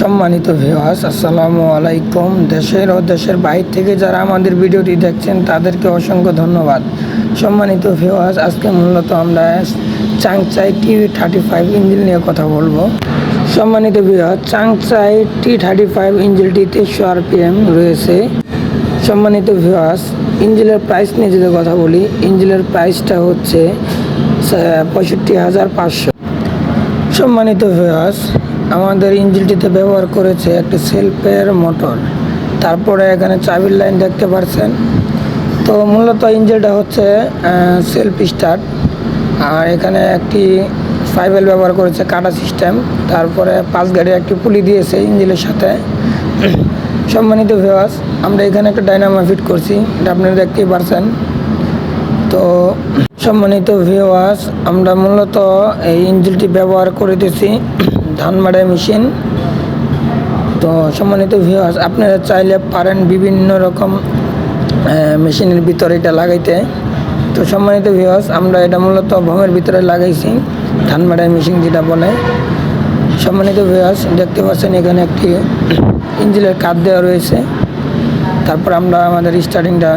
সম্মানিত ভিউয়ার্স আসসালামু আলাইকুম। দেশের ও দেশের বাইরে থেকে যারা আমাদের ভিডিওটি দেখছেন, তাদেরকে অসংখ্য ধন্যবাদ। সম্মানিত ভিউয়ার্স আজকে মূলত আমরা Changchai T thirty five engine নিয়ে কথা বলব। সম্মানিত viewers Changchai T thirty five ইঞ্জিনটি তেইশশো আরপিএম রয়েছে। সম্মানিত ভিউয়ার্স ইঞ্জিনের প্রাইস নিয়ে যদি কথা বলি ইঞ্জিনের প্রাইসটা হচ্ছে পঁয়ষট্টি হাজার পাঁচশো। সম্মানিত ভিউয়ার্স আমাদের ইঞ্জিনটিতে ব্যবহার করেছে একটি সেলফের মোটর তারপরে এখানে চাবির লাইন দেখতে পাচ্ছেন তো মূলত ইঞ্জিনটা হচ্ছে সেলফ স্টার্ট আর এখানে একটি ফাইবেল ব্যবহার করেছে কাটা সিস্টেম তারপরে পাঁচ গাড়ি একটি পুলি দিয়েছে ইঞ্জিনের সাথে। সম্মানিত ভিউয়ার্স আমরা এখানে একটা ডাইনামা ফিট করছি। এটা আপনারা দেখতেই পারছেন। তো সম্মানিত ভিওয়ার্স আমরা মূলত এই ইঞ্জিনটি ব্যবহার করিতেছি ধান মাড়াই মেশিন। তো সম্মানিত ভিওয়ার্স আপনারা চাইলে পারেন বিভিন্ন রকম মেশিনের ভিতরে এটা লাগাইতে। তো সম্মানিত ভিওয়ার্স আমরা এটা মূলত ভমের ভিতরে লাগাইছি, ধান মাড়াই মেশিন যেটা বলে। সম্মানিত ভিওয়ার্স দেখতে পাচ্ছেন এখানে একটি ইঞ্জিনের কাপ দেওয়া রয়েছে। তারপর আমরা আমাদের স্টার্টিংটা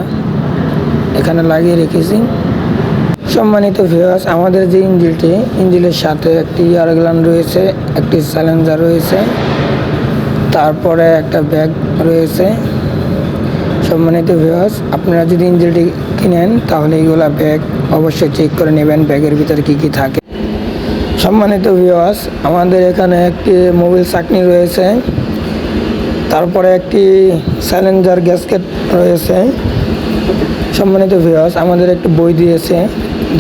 এখানে লাগিয়ে রেখেছি। সম্মানিত ভিউয়ার্স আমাদের যে ইঞ্জিলটি, ইঞ্জিলের সাথে একটি ইয়ারগ্লান রয়েছে, একটি স্যালেঞ্জার রয়েছে, তারপরে একটা ব্যাগ রয়েছে। সম্মানিত ভিউয়ার্স আপনারা যদি ইঞ্জিলটি কিনেন, তাহলে এইগুলা ব্যাগ অবশ্যই চেক করে নেবেন, ব্যাগের ভিতরে কী কী থাকে। সম্মানিত ভিউয়ার্স আমাদের এখানে একটি মোবিল চাকনি রয়েছে, তারপরে একটি স্যালেঞ্জার গ্যাসকেট রয়েছে। সম্মানিত ভিউয়ার্স আমাদের একটি বই দিয়েছে,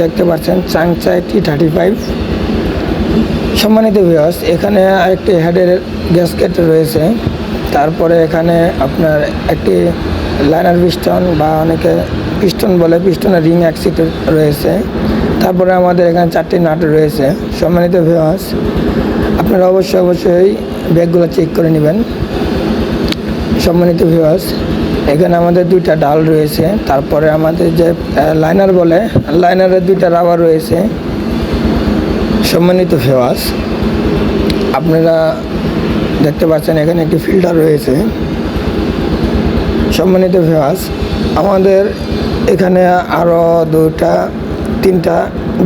দেখতে পাচ্ছেন চাংচাই টি থার্টি ফাইভ। সম্মানিত ভিউয়ার্স এখানে আরেকটি হেডের গ্যাসকেট রয়েছে। তারপরে এখানে আপনার একটি লাইনার পিস্টন বা অনেকে পিস্টন বলে পিস্টনের রিং অ্যাক্সিট রয়েছে। তারপরে আমাদের এখানে চারটি নাট রয়েছে। সম্মানিত ভিউয়ার্স আপনারা অবশ্যই অবশ্যই ব্যাগগুলো চেক করে নেবেন। সম্মানিত ভিউয়ার্স এখানে আমাদের দুইটা ডাল রয়েছে, তারপরে আমাদের যে লাইনার বলে লাইনারের দুইটা রাবার রয়েছে। সম্মানিত ভিউয়ার্স আপনারা দেখতে পাচ্ছেন এখানে একটি ফিল্টার রয়েছে। সম্মানিত ভিউয়ার্স আমাদের এখানে আরও দুটা তিনটা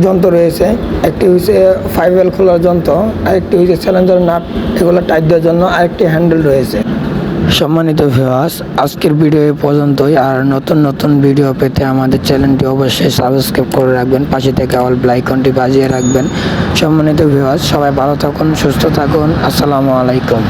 যন্ত্র রয়েছে। একটি হচ্ছে ফাইভেল খোলার যন্ত্র, আরেকটি হচ্ছে চ্যালেঞ্জার নাট এগুলো টাইট দেওয়ার জন্য আরেকটি হ্যান্ডেল রয়েছে। সম্মানিত ভিউয়ার্স আজকের ভিডিও এই পর্যন্তই। আর নতুন নতুন ভিডিও পেতে আমাদের চ্যানেলটি অবশ্যই সাবস্ক্রাইব করে রাখবেন, পাশে থেকে অল ব্লাইকনটি বাজিয়ে রাখবেন। সম্মানিত ভিউয়ার্স সবাই ভালো থাকুন, সুস্থ থাকুন। আসসালামু আলাইকুম।